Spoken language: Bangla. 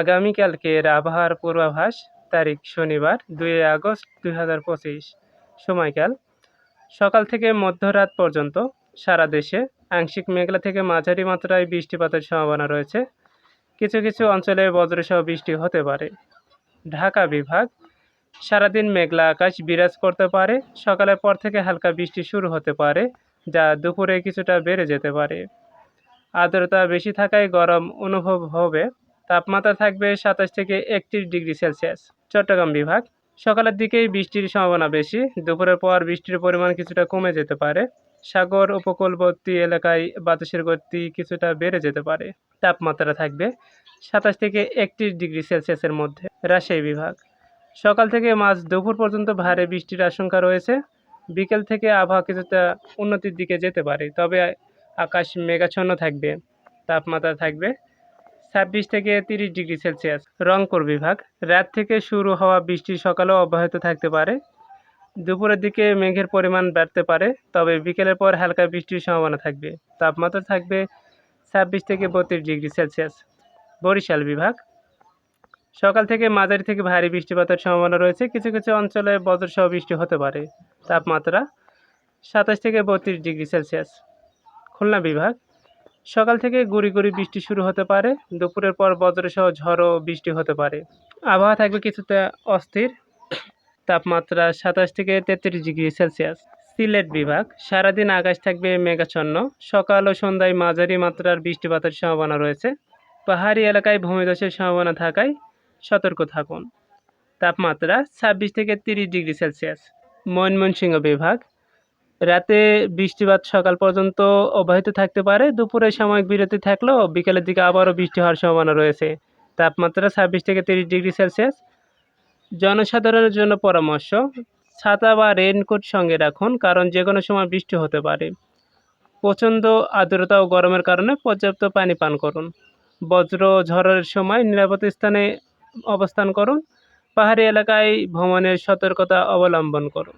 আগামীকালকের আবহাওয়ার পূর্বাভাস তারিখ শনিবার, দুই আগস্ট দুই হাজার পঁচিশ। সময়কাল, সকাল থেকে মধ্যরাত পর্যন্ত সারা দেশে আংশিক মেঘলা থেকে মাঝারি মাত্রায় বৃষ্টিপাতের সম্ভাবনা রয়েছে। কিছু কিছু অঞ্চলে বজ্রসহ বৃষ্টি হতে পারে। ঢাকা বিভাগ, সারাদিন মেঘলা আকাশ বিরাজ করতে পারে। সকালের পর থেকে হালকা বৃষ্টি শুরু হতে পারে, যা দুপুরে কিছুটা বেড়ে যেতে পারে। আর্দ্রতা বেশি থাকায় গরম অনুভব হবে। তাপমাত্রা থাকবে সাতাশ থেকে একত্রিশ ডিগ্রি সেলসিয়াস। চট্টগ্রাম বিভাগ, সকালের দিকেই বৃষ্টির সম্ভাবনা বেশি। দুপুরের পর বৃষ্টির পরিমাণ কিছুটা কমে যেতে পারে। সাগর, উপকূলবর্তী এলাকায় বাতাসের গতি কিছুটা বেড়ে যেতে পারে। তাপমাত্রা থাকবে সাতাশ থেকে একত্রিশ ডিগ্রি সেলসিয়াসের মধ্যে। রাজশাহী বিভাগ, সকাল থেকে মাঝ দুপুর পর্যন্ত ভারী বৃষ্টির আশঙ্কা রয়েছে। বিকেল থেকে আবহাওয়া কিছুটা উন্নতির দিকে যেতে পারে, তবে আকাশ মেঘাচ্ছন্ন থাকবে। তাপমাত্রা থাকবে ছাব্বিশ থেকে তিরিশ ডিগ্রি সেলসিয়াস। রংপুর বিভাগ, রাত থেকে শুরু হওয়া বৃষ্টি সকালেও অব্যাহত থাকতে পারে। দুপুরের দিকে মেঘের পরিমাণ বাড়তে পারে, তবে বিকেলের পর হালকা বৃষ্টির সম্ভাবনা থাকবে। তাপমাত্রা থাকবে ছাব্বিশ থেকে বত্রিশ ডিগ্রি সেলসিয়াস। বরিশাল বিভাগ, সকাল থেকে মাঝারি থেকে ভারী বৃষ্টিপাতের সম্ভাবনা রয়েছে। কিছু কিছু অঞ্চলে বজ্রসহ বৃষ্টি হতে পারে। তাপমাত্রা সাতাশ থেকে বত্রিশ ডিগ্রি সেলসিয়াস। খুলনা বিভাগ সকাল থেকে গুড়ি গুড়ি বৃষ্টি শুরু হতে পারে, দুপুরের পর বজ্রসহ ঝড়ো বৃষ্টি হতে পারে। আবহাওয়া থাকবে কিছুটা অস্থির, তাপমাত্রা সাতাশ থেকে তেত্রিশ ডিগ্রি সেলসিয়াস। সিলেট বিভাগ, সারাদিন আকাশ থাকবে মেঘাচ্ছন্ন, সকাল ও সন্ধ্যায় মাঝারি মাত্রার বৃষ্টিপাতের সম্ভাবনা রয়েছে। পাহাড়ি এলাকায় ভূমিধসের সম্ভাবনা থাকায় সতর্ক থাকুন। তাপমাত্রা ছাব্বিশ থেকে তিরিশ ডিগ্রি সেলসিয়াস। ময়মনসিংহ বিভাগ রাতে বৃষ্টিপাত সকাল পর্যন্ত অব্যাহত থাকতে পারে, দুপুরে সাময়িক বিরতি থাকলেও বিকেলের দিকে আবারও বৃষ্টি হওয়ার সম্ভাবনা রয়েছে। তাপমাত্রা ছাব্বিশ থেকে তিরিশ ডিগ্রি সেলসিয়াস। জনসাধারণের জন্য পরামর্শ, ছাতা বা রেইনকোট সঙ্গে রাখুন, কারণ যে কোনো সময় বৃষ্টি হতে পারে। প্রচণ্ড আর্দ্রতা ও গরমের কারণে পর্যাপ্ত পানি পান করুন। বজ্র ঝড়ের সময় নিরাপদ স্থানে অবস্থান করুন। পাহাড়ি এলাকায় ভ্রমণের সতর্কতা অবলম্বন করুন।